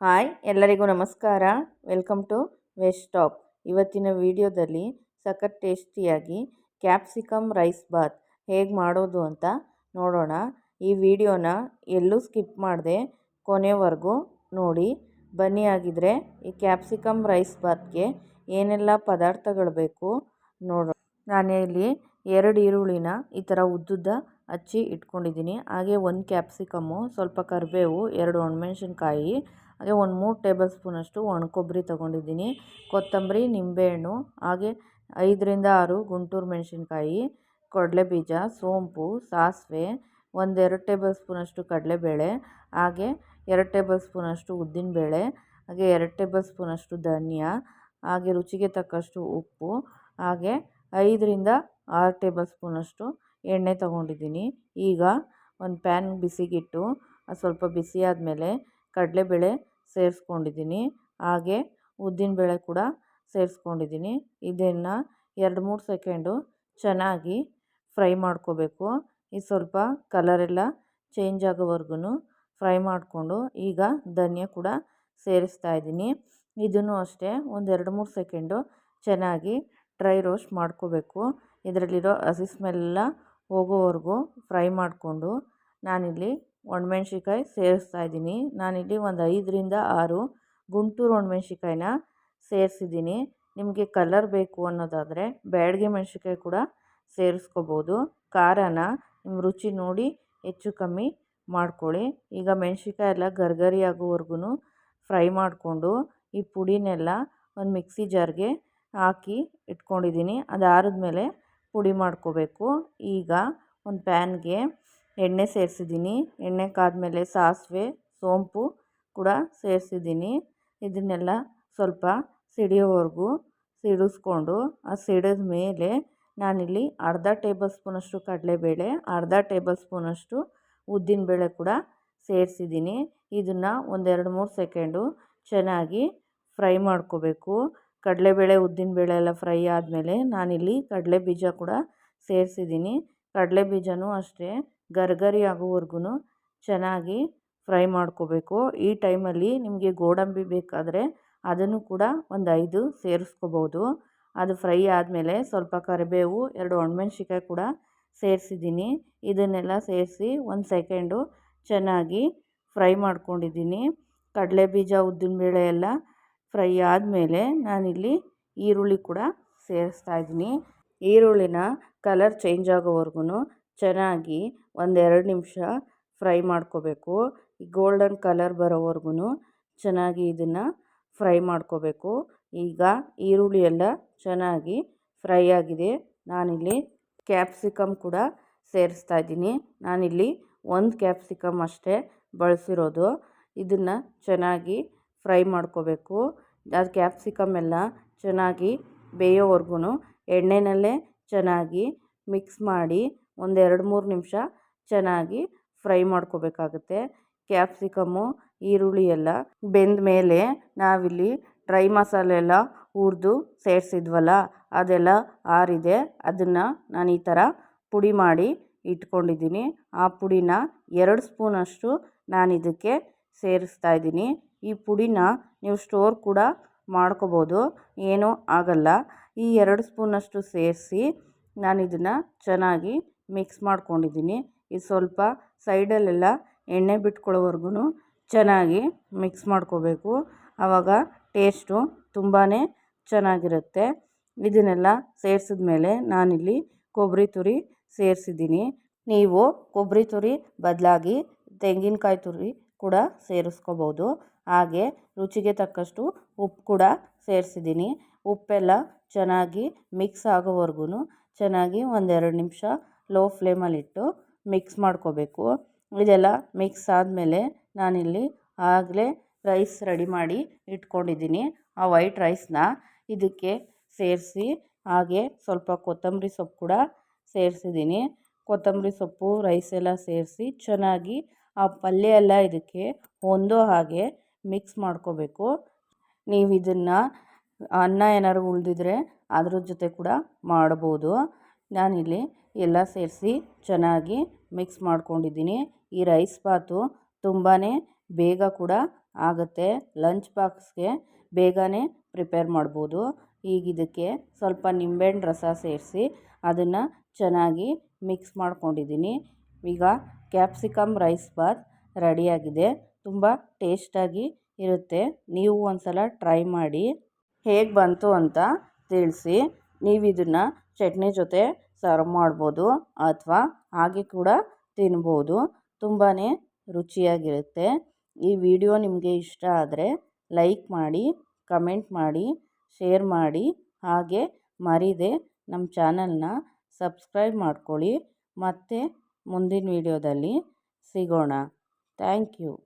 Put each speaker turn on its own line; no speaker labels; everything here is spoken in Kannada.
ಹಾಯ್, ಎಲ್ಲರಿಗೂ ನಮಸ್ಕಾರ. ವೆಲ್ಕಮ್ ಟು ವೆಸ್ಟ್ ಟಾಪ್ ಇವತ್ತಿನ ವಿಡಿಯೋದಲ್ಲಿ ಸಖತ್ ಟೇಸ್ಟಿಯಾಗಿ ಕ್ಯಾಪ್ಸಿಕಮ್ ರೈಸ್ ಬಾತ್ ಹೇಗೆ ಮಾಡೋದು ಅಂತ ನೋಡೋಣ. ಈ ವಿಡಿಯೋನ ಎಲ್ಲೂ ಸ್ಕಿಪ್ ಮಾಡದೆ ಕೊನೆವರೆಗೂ ನೋಡಿ. ಬನ್ನಿ ಆಗಿದ್ರೆ ಈ ಕ್ಯಾಪ್ಸಿಕಮ್ ರೈಸ್ ಬಾತ್ಗೆ ಏನೆಲ್ಲ ಪದಾರ್ಥಗಳು ಬೇಕು ನೋಡೋಣ ಇಲ್ಲಿ ಎರಡು ಈರುಳ್ಳಿನ ಈ ಥರ ಉದ್ದುದ್ದ ಹಚ್ಚಿ ಇಟ್ಕೊಂಡಿದ್ದೀನಿ. ಹಾಗೆ ಒಂದು ಕ್ಯಾಪ್ಸಿಕಮ್ಮು, ಸ್ವಲ್ಪ ಕರಿಬೇವು, ಎರಡು ಒಣಮೆಣ್ಸಿನ್ಕಾಯಿ ಹಾಗೆ ಒಂದು ಮೂರು ಟೇಬಲ್ ಸ್ಪೂನಷ್ಟು ಒಣಕೊಬ್ಬರಿ ತೊಗೊಂಡಿದ್ದೀನಿ. ಕೊತ್ತಂಬರಿ, ನಿಂಬೆಹಣ್ಣು, ಹಾಗೆ ಐದರಿಂದ ಆರು ಗುಂಟೂರು ಮೆಣಸಿನ್ಕಾಯಿ, ಕಡಲೆಬೀಜ, ಸೋಂಪು, ಸಾಸಿವೆ, ಒಂದೆರಡು ಟೇಬಲ್ ಸ್ಪೂನಷ್ಟು ಕಡಲೆಬೇಳೆ, ಹಾಗೆ ಎರಡು ಟೇಬಲ್ ಸ್ಪೂನಷ್ಟು ಉದ್ದಿನಬೇಳೆ, ಹಾಗೆ ಎರಡು ಟೇಬಲ್ ಸ್ಪೂನಷ್ಟು ಧನಿಯಾ, ಹಾಗೆ ರುಚಿಗೆ ತಕ್ಕಷ್ಟು ಉಪ್ಪು, ಹಾಗೆ ಐದರಿಂದ ಆರು ಟೇಬಲ್ ಸ್ಪೂನಷ್ಟು ಎಣ್ಣೆ ತೊಗೊಂಡಿದ್ದೀನಿ. ಈಗ ಒಂದು ಪ್ಯಾನ್ ಬಿಸಿಗಿಟ್ಟು, ಸ್ವಲ್ಪ ಬಿಸಿ ಆದಮೇಲೆ ಕಡಲೆಬೇಳೆ ಸೇರಿಸ್ಕೊಂಡಿದ್ದೀನಿ. ಹಾಗೆ ಉದ್ದಿನಬೇಳೆ ಕೂಡ ಸೇರಿಸ್ಕೊಂಡಿದ್ದೀನಿ. ಇದನ್ನು ಎರಡು ಮೂರು ಸೆಕೆಂಡು ಚೆನ್ನಾಗಿ ಫ್ರೈ ಮಾಡ್ಕೋಬೇಕು. ಈ ಸ್ವಲ್ಪ ಕಲರೆಲ್ಲ ಚೇಂಜ್ ಆಗೋವರೆಗೂ ಫ್ರೈ ಮಾಡಿಕೊಂಡು ಈಗ ಧನಿಯಾ ಕೂಡ ಸೇರಿಸ್ತಾ ಇದ್ದೀನಿ. ಇದನ್ನು ಅಷ್ಟೇ ಒಂದು ಎರಡು ಮೂರು ಸೆಕೆಂಡು ಚೆನ್ನಾಗಿ ಡ್ರೈ ರೋಸ್ಟ್ ಮಾಡ್ಕೋಬೇಕು. ಇದರಲ್ಲಿರೋ ಹಸಿ ಸ್ಮೆಲ್ಲ ಹೋಗೋವರೆಗೂ ಫ್ರೈ ಮಾಡಿಕೊಂಡು ನಾನಿಲ್ಲಿ ಒಣಮೆಣ್ಸಿನ್ಕಾಯಿ ಸೇರಿಸ್ತಾ ಇದ್ದೀನಿ. ನಾನಿಲ್ಲಿ ಒಂದು ಐದರಿಂದ ಆರು ಗುಂಟೂರು ಒಣಮೆಣ್ಸಿನ್ಕಾಯಿನ ಸೇರಿಸಿದ್ದೀನಿ. ನಿಮಗೆ ಕಲರ್ ಬೇಕು ಅನ್ನೋದಾದರೆ ಬ್ಯಾಡಗಿ ಮೆಣಸಿನ್ಕಾಯಿ ಕೂಡ ಸೇರಿಸ್ಕೋಬೋದು. ಖಾರನ ನಿಮ್ಮ ರುಚಿ ನೋಡಿ ಹೆಚ್ಚು ಕಮ್ಮಿ ಮಾಡ್ಕೊಳ್ಳಿ. ಈಗ ಮೆಣಸಿನ್ಕಾಯಿ ಎಲ್ಲ ಗರ್ಗರಿ ಆಗೋವರೆಗೂ ಫ್ರೈ ಮಾಡಿಕೊಂಡು ಈ ಪುಡಿನೆಲ್ಲ ಒಂದು ಮಿಕ್ಸಿ ಜಾರ್ಗೆ ಹಾಕಿ ಇಟ್ಕೊಂಡಿದ್ದೀನಿ. ಅದಾರಿದ್ಮೇಲೆ ಪುಡಿ ಮಾಡ್ಕೋಬೇಕು. ಈಗ ಒಂದು ಪ್ಯಾನ್ಗೆ ಎಣ್ಣೆ ಸೇರಿಸಿದ್ದೀನಿ. ಎಣ್ಣೆ ಕಾದಮೇಲೆ ಸಾಸಿವೆ, ಸೋಂಪು ಕೂಡ ಸೇರಿಸಿದ್ದೀನಿ. ಇದನ್ನೆಲ್ಲ ಸ್ವಲ್ಪ ಸಿಡಿಯೋವರೆಗೂ ಸಿಡಿಸ್ಕೊಂಡು, ಆ ಸಿಡಿದ ಮೇಲೆ ನಾನಿಲ್ಲಿ ಅರ್ಧ ಟೇಬಲ್ ಸ್ಪೂನಷ್ಟು ಕಡಲೆಬೇಳೆ, ಅರ್ಧ ಟೇಬಲ್ ಸ್ಪೂನಷ್ಟು ಉದ್ದಿನಬೇಳೆ ಕೂಡ ಸೇರಿಸಿದ್ದೀನಿ. ಇದನ್ನು ಒಂದೆರಡು ಮೂರು ಸೆಕೆಂಡು ಚೆನ್ನಾಗಿ ಫ್ರೈ ಮಾಡ್ಕೋಬೇಕು. ಕಡಲೆಬೇಳೆ ಉದ್ದಿನಬೇಳೆ ಎಲ್ಲ ಫ್ರೈ ಆದಮೇಲೆ ನಾನಿಲ್ಲಿ ಕಡಲೆ ಬೀಜ ಕೂಡ ಸೇರಿಸಿದ್ದೀನಿ. ಕಡಲೆ ಬೀಜನೂ ಅಷ್ಟೇ. ಗರ್ಗರಿ ಆಗೋವರೆಗೂ ಚೆನ್ನಾಗಿ ಫ್ರೈ ಮಾಡ್ಕೋಬೇಕು. ಈ ಟೈಮಲ್ಲಿ ನಿಮಗೆ ಗೋಡಂಬಿ ಬೇಕಾದರೆ ಅದನ್ನು ಕೂಡ ಒಂದು ಐದು ಸೇರಿಸ್ಕೋಬೋದು. ಅದು ಫ್ರೈ ಆದಮೇಲೆ ಸ್ವಲ್ಪ ಕರಿಬೇವು, ಎರಡು ಒಣಮೆಣ್ಸಿಕಾಯಿ ಕೂಡ ಸೇರಿಸಿದ್ದೀನಿ. ಇದನ್ನೆಲ್ಲ ಸೇರಿಸಿ ಒಂದು ಸೆಕೆಂಡು ಚೆನ್ನಾಗಿ ಫ್ರೈ ಮಾಡ್ಕೊಂಡಿದ್ದೀನಿ. ಕಡಲೆ ಬೀಜ ಉದ್ದಿನಬೇಳೆ ಎಲ್ಲ ಫ್ರೈ ಆದಮೇಲೆ ನಾನಿಲ್ಲಿ ಈರುಳ್ಳಿ ಕೂಡ ಸೇರಿಸ್ತಾ ಇದ್ದೀನಿ. ಈರುಳ್ಳಿನ ಕಲರ್ ಚೇಂಜ್ ಆಗೋವರೆಗೂ ಚೆನ್ನಾಗಿ ಒಂದೆರಡು ನಿಮಿಷ ಫ್ರೈ ಮಾಡ್ಕೋಬೇಕು. ಗೋಲ್ಡನ್ ಕಲರ್ ಬರೋವರೆಗೂ ಚೆನ್ನಾಗಿ ಇದನ್ನು ಫ್ರೈ ಮಾಡ್ಕೋಬೇಕು. ಈಗ ಈರುಳ್ಳಿ ಎಲ್ಲ ಚೆನ್ನಾಗಿ ಫ್ರೈ ಆಗಿದೆ. ನಾನಿಲ್ಲಿ ಕ್ಯಾಪ್ಸಿಕಮ್ ಕೂಡ ಸೇರಿಸ್ತಾ ಇದ್ದೀನಿ. ನಾನಿಲ್ಲಿ ಒಂದು ಕ್ಯಾಪ್ಸಿಕಮ್ ಅಷ್ಟೇ ಬಳಸಿರೋದು. ಇದನ್ನು ಚೆನ್ನಾಗಿ ಫ್ರೈ ಮಾಡ್ಕೋಬೇಕು. ಅದು ಕ್ಯಾಪ್ಸಿಕಮ್ ಎಲ್ಲ ಚೆನ್ನಾಗಿ ಬೇಯೋವರೆಗೂ ಎಣ್ಣೆಯಲ್ಲೇ ಚೆನ್ನಾಗಿ ಮಿಕ್ಸ್ ಮಾಡಿ ಒಂದು ಎರಡು ಮೂರು ನಿಮಿಷ ಚೆನ್ನಾಗಿ ಫ್ರೈ ಮಾಡ್ಕೋಬೇಕಾಗುತ್ತೆ. ಕ್ಯಾಪ್ಸಿಕಮ್ಮು ಈರುಳ್ಳಿ ಎಲ್ಲ ಬೆಂದ ಮೇಲೆ ನಾವಿಲ್ಲಿ ಡ್ರೈ ಮಸಾಲೆ ಎಲ್ಲ ಹುರಿದು ಸೇರಿಸಿದ್ವಲ್ಲ, ಅದೆಲ್ಲ ಆರಿದೆ. ಅದನ್ನು ನಾನು ಈ ಥರ ಪುಡಿ ಮಾಡಿ ಇಟ್ಕೊಂಡಿದ್ದೀನಿ. ಆ ಪುಡಿನ ಎರಡು ಸ್ಪೂನಷ್ಟು ನಾನು ಇದಕ್ಕೆ ಸೇರಿಸ್ತಾ ಇದ್ದೀನಿ. ಈ ಪುಡಿನ ನೀವು ಸ್ಟೋರ್ ಕೂಡ ಮಾಡ್ಕೋಬೋದು, ಏನೂ ಆಗಲ್ಲ. ಈ ಎರಡು ಸ್ಪೂನಷ್ಟು ಸೇರಿಸಿ ನಾನು ಇದನ್ನು ಚೆನ್ನಾಗಿ ಮಿಕ್ಸ್ ಮಾಡ್ಕೊಂಡಿದ್ದೀನಿ. ಇದು ಸ್ವಲ್ಪ ಸೈಡಲ್ಲೆಲ್ಲ ಎಣ್ಣೆ ಬಿಟ್ಕೊಳ್ಳೋವರೆಗೂ ಚೆನ್ನಾಗಿ ಮಿಕ್ಸ್ ಮಾಡ್ಕೋಬೇಕು. ಆವಾಗ ಟೇಸ್ಟು ತುಂಬಾ ಚೆನ್ನಾಗಿರುತ್ತೆ. ಇದನ್ನೆಲ್ಲ ಸೇರಿಸಿದ್ಮೇಲೆ ನಾನಿಲ್ಲಿ ಕೊಬ್ಬರಿ ತುರಿ ಸೇರಿಸಿದ್ದೀನಿ. ನೀವು ಕೊಬ್ಬರಿ ತುರಿ ಬದಲಾಗಿ ತೆಂಗಿನಕಾಯಿ ತುರಿ ಕೂಡ ಸೇರಿಸ್ಕೋಬೋದು. ಹಾಗೆ ರುಚಿಗೆ ತಕ್ಕಷ್ಟು ಉಪ್ಪು ಕೂಡ ಸೇರಿಸಿದ್ದೀನಿ. ಉಪ್ಪೆಲ್ಲ ಚೆನ್ನಾಗಿ ಮಿಕ್ಸ್ ಆಗೋವರೆಗೂ ಚೆನ್ನಾಗಿ ಒಂದೆರಡು ನಿಮಿಷ ಲೋ ಫ್ಲೇಮಲ್ಲಿಟ್ಟು ಮಿಕ್ಸ್ ಮಾಡ್ಕೋಬೇಕು. ಇದೆಲ್ಲ ಮಿಕ್ಸ್ ಆದಮೇಲೆ ನಾನಿಲ್ಲಿ ಆಗಲೇ ರೈಸ್ ರೆಡಿ ಮಾಡಿ ಇಟ್ಕೊಂಡಿದ್ದೀನಿ. ಆ ವೈಟ್ ರೈಸ್ನ ಇದಕ್ಕೆ ಸೇರಿಸಿ, ಹಾಗೆ ಸ್ವಲ್ಪ ಕೊತ್ತಂಬರಿ ಸೊಪ್ಪು ಕೂಡ ಸೇರಿಸಿದ್ದೀನಿ. ಕೊತ್ತಂಬರಿ ಸೊಪ್ಪು ರೈಸ್ ಎಲ್ಲ ಸೇರಿಸಿ ಚೆನ್ನಾಗಿ ಆ ಪಲ್ಯ ಎಲ್ಲ ಇದಕ್ಕೆ ಹೊಂದೋ ಹಾಗೆ ಮಿಕ್ಸ್ ಮಾಡ್ಕೋಬೇಕು. ನೀವು ಇದನ್ನು ಅನ್ನ ಏನಾದ್ರು ಉಳಿದಿದ್ರೆ ಅದ್ರ ಜೊತೆ ಕೂಡ ಮಾಡ್ಬೋದು. ನಾನಿಲ್ಲಿ ಎಲ್ಲ ಸೇರಿಸಿ ಚೆನ್ನಾಗಿ ಮಿಕ್ಸ್ ಮಾಡ್ಕೊಂಡಿದ್ದೀನಿ. ಈ ರೈಸ್ ಬಾತು ತುಂಬಾ ಬೇಗ ಕೂಡ ಆಗುತ್ತೆ. ಲಂಚ್ ಬಾಕ್ಸ್ಗೆ ಬೇಗನೆ ಪ್ರಿಪೇರ್ ಮಾಡ್ಬೋದು. ಈಗ ಇದಕ್ಕೆ ಸ್ವಲ್ಪ ನಿಂಬೆಹಣ್ಣು ರಸ ಸೇರಿಸಿ ಅದನ್ನು ಚೆನ್ನಾಗಿ ಮಿಕ್ಸ್ ಮಾಡ್ಕೊಂಡಿದ್ದೀನಿ. ಈಗ ಕ್ಯಾಪ್ಸಿಕಮ್ ರೈಸ್ ಬಾತ್ ರೆಡಿಯಾಗಿದೆ. ತುಂಬ ಟೇಸ್ಟಾಗಿ ಇರುತ್ತೆ. ನೀವು ಒಂದ್ಸಲ ಟ್ರೈ ಮಾಡಿ ಹೇಗೆ ಬಂತು ಅಂತ ತಿಳಿಸಿ. ನೀವು ಇದನ್ನು ಚಟ್ನಿ ಜೊತೆ ಸರ್ವ್ ಮಾಡ್ಬೋದು ಅಥವಾ ಹಾಗೆ ಕೂಡ ತಿನ್ಬೋದು. ತುಂಬಾ ರುಚಿಯಾಗಿರುತ್ತೆ. ಈ ವಿಡಿಯೋ ನಿಮಗೆ ಇಷ್ಟ ಆದರೆ ಲೈಕ್ ಮಾಡಿ, ಕಮೆಂಟ್ ಮಾಡಿ, ಶೇರ್ ಮಾಡಿ, ಹಾಗೆ ಮರೀದೆ ನಮ್ಮ ಚಾನಲ್ನ ಸಬ್ಸ್ಕ್ರೈಬ್ ಮಾಡ್ಕೊಳ್ಳಿ. ಮತ್ತೆ ಮುಂದಿನ ವಿಡಿಯೋದಲ್ಲಿ ಸಿಗೋಣ. Thank you.